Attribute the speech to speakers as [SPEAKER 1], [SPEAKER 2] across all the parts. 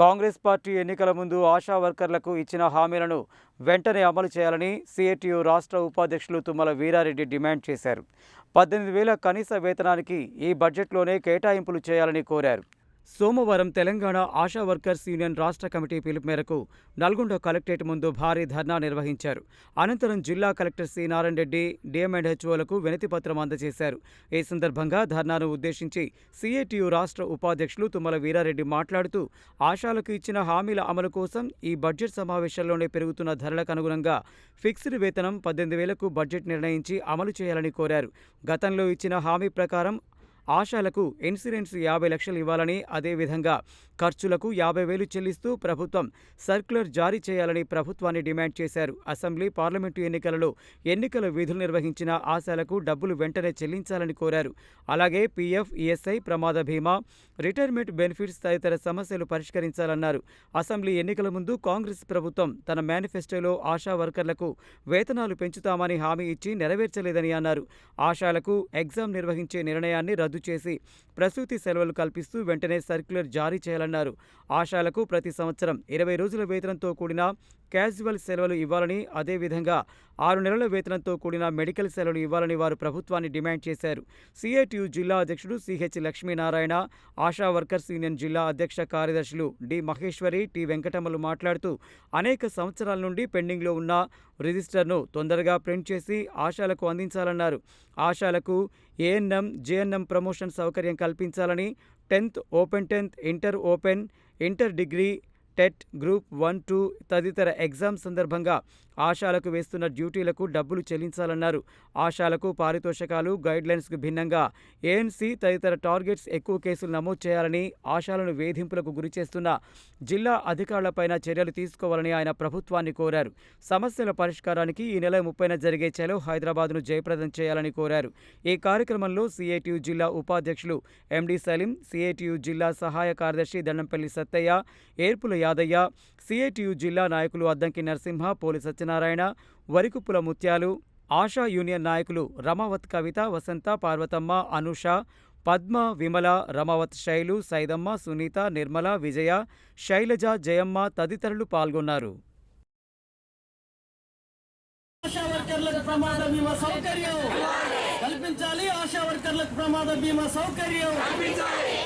[SPEAKER 1] Congress party ఎన్నికల ముందు ఆశా వర్కర్లకు ఇచ్చిన హామీలను వెంటనే అమలు చేయాలని సిఐటియు రాష్ట్ర ఉపాధ్యక్షులు తుమ్మల వీరారెడ్డి డిమాండ్ చేశారు. పద్దెనిమిది వేల కనీస వేతనానికి ఈ బడ్జెట్లోనే కేటాయింపులు చేయాలని కోరారు. సోమవారం తెలంగాణ ఆశా వర్కర్స్ యూనియన్ రాష్ట్ర కమిటీ పిలుపు మేరకు నల్గొండ కలెక్టరేట్ ముందు భారీ ధర్నా నిర్వహించారు. అనంతరం జిల్లా కలెక్టర్ సి నారాయణ రెడ్డి డిఎంఎండ్హెచ్ఓలకు వినతి పత్రం అందజేశారు. ఈ సందర్భంగా ధర్నాను ఉద్దేశించి సిఐటియు రాష్ట్ర ఉపాధ్యక్షులు తుమ్మల వీరారెడ్డి మాట్లాడుతూ ఆశాలకు ఇచ్చిన హామీల అమలు కోసం ఈ బడ్జెట్ సమావేశంలోనే పెరుగుతున్న ధరలకు అనుగుణంగా ఫిక్స్డ్ వేతనం పద్దెనిమిది వేలకు బడ్జెట్ నిర్ణయించి అమలు చేయాలని కోరారు. గతంలో ఇచ్చిన హామీ ప్రకారం ఆశాలకు ఇన్సూరెన్స్ యాభై లక్షలు ఇవ్వాలని అదేవిధంగా ఖర్చులకు యాభై వేలు చెల్లిస్తూ ప్రభుత్వం సర్క్యులర్ జారీ చేయాలని ప్రభుత్వాన్ని డిమాండ్ చేశారు. అసెంబ్లీ పార్లమెంటు ఎన్నికలలో ఎన్నికల విధులు నిర్వహించిన ఆశాలకు డబ్బులు వెంటనే చెల్లించాలని కోరారు. అలాగే పీఎఫ్ ఈఎస్ఐ ప్రమాద బీమా రిటైర్మెంట్ బెనిఫిట్స్ తదితర సమస్యలు పరిష్కరించాలన్నారు. అసెంబ్లీ ఎన్నికల ముందు కాంగ్రెస్ ప్రభుత్వం తన మేనిఫెస్టోలో ఆశా వర్కర్లకు వేతనాలు పెంచుతామని హామీ ఇచ్చి నెరవేర్చలేదని అన్నారు. ఆశాలకు ఎగ్జామ్ నిర్వహించే నిర్ణయాన్ని రద్దు చేసి ప్రసూతి సెలవులు కల్పిస్తూ వెంటనే సర్క్యులర్ జారీ చేయాలన్నారు ఆశాలకు ప్రతి సంవత్సరం ఇరవై రోజుల వేతనంతో కూడిన క్యాజువల్ సెలవులు ఇవ్వాలని అదేవిధంగా ఆరు నెలల వేతనంతో కూడిన మెడికల్ సెలవులు ఇవ్వాలని వారు ప్రభుత్వాన్ని డిమాండ్ చేశారు. సిఐటియు జిల్లా అధ్యక్షుడు CH Lakshminarayana ASHA workers union జిల్లా అధ్యక్ష కార్యదర్శులు డి మహేశ్వరి టి వెంకటమ్మలు మాట్లాడుతూ అనేక సంవత్సరాల నుండి పెండింగ్లో ఉన్న రిజిస్టర్ను తొందరగా ప్రింట్ చేసి ఆశాలకు అందించాలన్నారు. ఆశాలకు ఏఎన్ఎం జేఎన్ఎం ప్రమోషన్ సౌకర్యం కల్పించాలని tenth open tenth inter open inter degree TET group one two తదితర ఎగ్జామ్ సందర్భంగా ఆశాలకు వేస్తున్న డ్యూటీలకు డబ్బులు చెల్లించాలన్నారు. ఆశాలకు పారితోషకాలు గైడ్లైన్స్కు భిన్నంగా ఏఎన్సీ తదితర టార్గెట్స్ ఎక్కువ కేసులు నమోదు చేయాలని ఆశాలను వేధింపులకు గురిచేస్తున్న జిల్లా అధికారులపైన చర్యలు తీసుకోవాలని ఆయన ప్రభుత్వాన్ని కోరారు. సమస్యల పరిష్కారానికి ఈ నెల ముప్పైన జరిగే చలో హైదరాబాద్ను జయప్రదం చేయాలని కోరారు. ఈ కార్యక్రమంలో సిఐటియు జిల్లా ఉపాధ్యక్షులు ఎండి సలీం సిఐటియు జిల్లా సహాయ కార్యదర్శి దండంపల్లి సత్తయ్య ఏర్పుల యాదయ్య సిఐటియు జిల్లా నాయకులు Addanki Narasimha police Satyanarayana Satyanarayana Varikuppula Mutyalu ASHA union నాయకులు రమావత్ కవిత వసంత పార్వతమ్మ అనుష పద్మ విమల రమావత్ శైలు సైదమ్మ సునీత నిర్మల విజయ శైలజ జయమ్మ తదితరులు పాల్గొన్నారు.
[SPEAKER 2] కల్పించాలి ఆశా వర్కర్లకు ప్రమాద బీమా సౌకర్యం.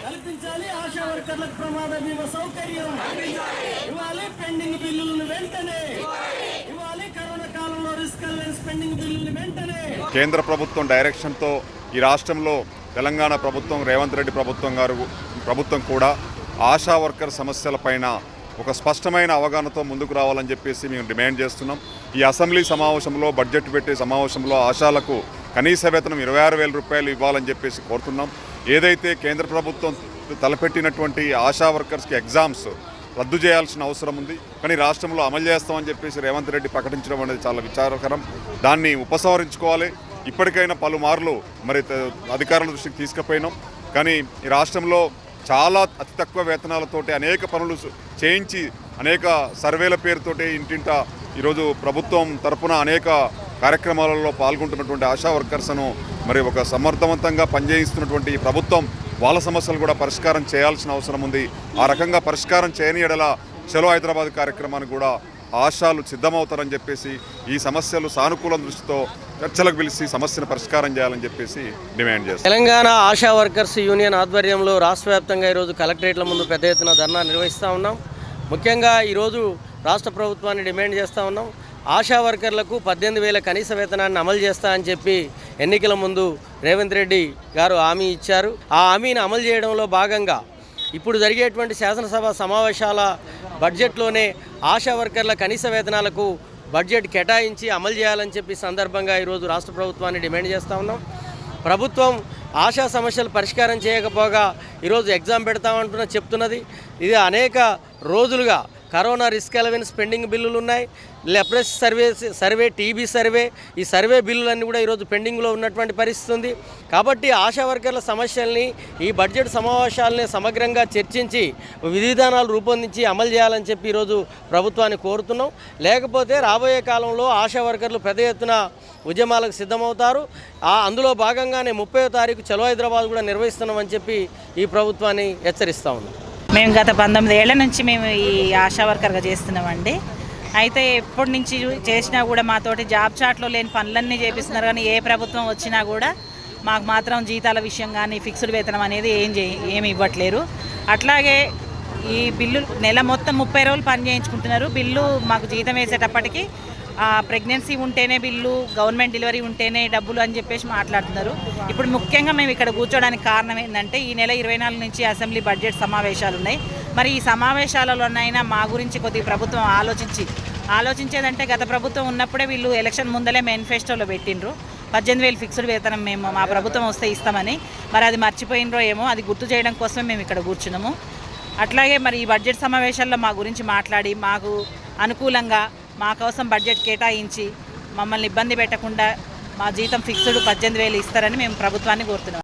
[SPEAKER 2] కల్పించాలి ఆశా వర్కర్లకు ప్రమాద బీమా సౌకర్యం. ఇవ్వాలి పెండింగ్ బిల్లులను వెంటనే ఇవ్వాలి కరోనా కాలంలో రిస్క్ అలవెన్స్ పెండింగ్ బిల్లులను వెంటనే
[SPEAKER 3] కేంద్ర ప్రభుత్వం డైరెక్షన్తో ఈ రాష్ట్రంలో తెలంగాణ ప్రభుత్వం రేవంత్ రెడ్డి ప్రభుత్వం గారు ప్రభుత్వం కూడా ఆశా వర్కర్ సమస్యలపైన ఒక స్పష్టమైన అవగాహనతో ముందుకు రావాలని చెప్పేసి మేము డిమాండ్ చేస్తున్నాం. ఈ అసెంబ్లీ సమావేశంలో బడ్జెట్ పెట్టే సమావేశంలో ఆశాలకు కనీస వేతనం ఇరవై ఆరు వేల రూపాయలు ఇవ్వాలని చెప్పేసి కోరుతున్నాం. ఏదైతే కేంద్ర ప్రభుత్వం తలపెట్టినటువంటి ఆశా వర్కర్స్కి ఎగ్జామ్స్ రద్దు చేయాల్సిన అవసరం ఉంది. కానీ రాష్ట్రంలో అమలు చేస్తామని చెప్పేసి రేవంత్ రెడ్డి ప్రకటించడం అనేది చాలా విచారకరం. దాన్ని ఉపసంహరించుకోవాలి. ఇప్పటికైనా పలుమార్లు మరి అధికారుల దృష్టికి తీసుకుపోయినాం. కానీ ఈ రాష్ట్రంలో చాలా అతి తక్కువ వేతనాలతోటి అనేక పనులు చేయించి అనేక సర్వేల పేరుతోటి ఇంటింట ఈరోజు ప్రభుత్వం తరపున అనేక కార్యక్రమాలలో పాల్గొంటున్నటువంటి ఆశా వర్కర్స్ను మరి ఒక సమర్థవంతంగా పనిచేయిస్తున్నటువంటి ఈ ప్రభుత్వం వాళ్ళ సమస్యలు కూడా పరిష్కారం చేయాల్సిన అవసరం ఉంది. ఆ రకంగా పరిష్కారం చేయని ఎడల చలో హైదరాబాద్ కార్యక్రమానికి కూడా ఆశాలు సిద్ధమవుతారని చెప్పేసి ఈ సమస్యలు సానుకూల దృష్టితో చర్చలకు పిలిచి సమస్యను పరిష్కారం చేయాలని చెప్పేసి డిమాండ్ చేస్తాం.
[SPEAKER 4] తెలంగాణ ఆశా వర్కర్స్ యూనియన్ ఆధ్వర్యంలో రాష్ట్ర వ్యాప్తంగా ఈరోజు కలెక్టరేట్ల ముందు పెద్ద ఎత్తున ధర్నా నిర్వహిస్తూ ఉన్నాం. ముఖ్యంగా ఈరోజు రాష్ట్ర ప్రభుత్వాన్ని డిమాండ్ చేస్తూ ఉన్నాం. ఆశా వర్కర్లకు పద్దెనిమిది వేల కనీస వేతనాన్ని అమలు చేస్తా అని చెప్పి ఎన్నికల ముందు రేవంత్ రెడ్డి గారు హామీ ఇచ్చారు. ఆ హామీని అమలు చేయడంలో భాగంగా ఇప్పుడు జరిగేటువంటి శాసనసభ సమావేశాల బడ్జెట్లోనే ఆశా వర్కర్ల కనీస వేతనాలకు బడ్జెట్ కేటాయించి అమలు చేయాలని చెప్పి సందర్భంగా ఈరోజు రాష్ట్ర ప్రభుత్వాన్ని డిమాండ్ చేస్తూ ఉన్నాం. ప్రభుత్వం ఆశా సమస్యలు పరిష్కారం చేయకపోగా ఈరోజు ఎగ్జామ్ పెడతామంటున్న చెప్తున్నది. ఇది అనేక రోజులుగా కరోనా రిస్క్ అలవెన్స్ పెండింగ్ బిల్లులు ఉన్నాయి leprosy survey survey TB survey ఈ సర్వే బిల్లులన్నీ కూడా ఈరోజు పెండింగ్లో ఉన్నటువంటి పరిస్థితి ఉంది. కాబట్టి ఆశా వర్కర్ల సమస్యల్ని ఈ బడ్జెట్ సమావేశాలని సమగ్రంగా చర్చించి విధి విధానాలు రూపొందించి అమలు చేయాలని చెప్పి ఈరోజు ప్రభుత్వాన్ని కోరుతున్నాం. లేకపోతే రాబోయే కాలంలో ఆశా వర్కర్లు పెద్ద ఎత్తున ఉద్యమాలకు సిద్ధమవుతారు. ఆ అందులో భాగంగానే ముప్పై తారీఖు చలో హైదరాబాద్ కూడా నిర్వహిస్తున్నామని చెప్పి ఈ ప్రభుత్వాన్ని హెచ్చరిస్తా ఉన్నాం.
[SPEAKER 5] మేము గత పంతొమ్మిది ఏళ్ళ నుంచి మేము ఈ ఆశా వర్కర్గా చేస్తున్నామండి. అయితే ఎప్పటి నుంచి చేసినా కూడా మాతోటి జాబ్ చాట్లో లేని పనులన్నీ చేపిస్తున్నారు. కానీ ఏ ప్రభుత్వం వచ్చినా కూడా మాకు మాత్రం జీతాల విషయం కానీ ఫిక్స్డ్ వేతనం అనేది ఏం చే ఏమి ఇవ్వట్లేరు. అట్లాగే ఈ బిల్లు నెల మొత్తం ముప్పై రోజులు పని చేయించుకుంటున్నారు. బిల్లు మాకు జీతం వేసేటప్పటికి ప్రెగ్నెన్సీ ఉంటేనే బిల్లు గవర్నమెంట్ డెలివరీ ఉంటేనే డబ్బులు అని చెప్పేసి మాట్లాడుతున్నారు. ఇప్పుడు ముఖ్యంగా మేము ఇక్కడ కూర్చోడానికి కారణం ఏంటంటే ఈ నెల ఇరవై నాలుగు నుంచి అసెంబ్లీ బడ్జెట్ సమావేశాలు ఉన్నాయి. మరి ఈ సమావేశాలలోనైనా మా గురించి కొద్దిగా ప్రభుత్వం ఆలోచించి ఆలోచించేదంటే గత ప్రభుత్వం ఉన్నప్పుడే వీళ్ళు ఎలక్షన్ ముందలే మేనిఫెస్టోలో పెట్టిండ్రు. పద్దెనిమిది వేలు ఫిక్స్డ్ వేతనం మేము మా ప్రభుత్వం వస్తే ఇస్తామని. మరి అది మర్చిపోయినరో ఏమో అది గుర్తు చేయడం కోసమే మేము ఇక్కడ కూర్చున్నాము. అట్లాగే మరి ఈ బడ్జెట్ సమావేశాల్లో మా గురించి మాట్లాడి మాకు అనుకూలంగా మా కోసం బడ్జెట్ కేటాయించి మమ్మల్ని ఇబ్బంది పెట్టకుండా మా జీతం ఫిక్స్డ్ పద్దెనిమిది వేలు ఇస్తారని మేము ప్రభుత్వాన్ని కోరుతున్నాం.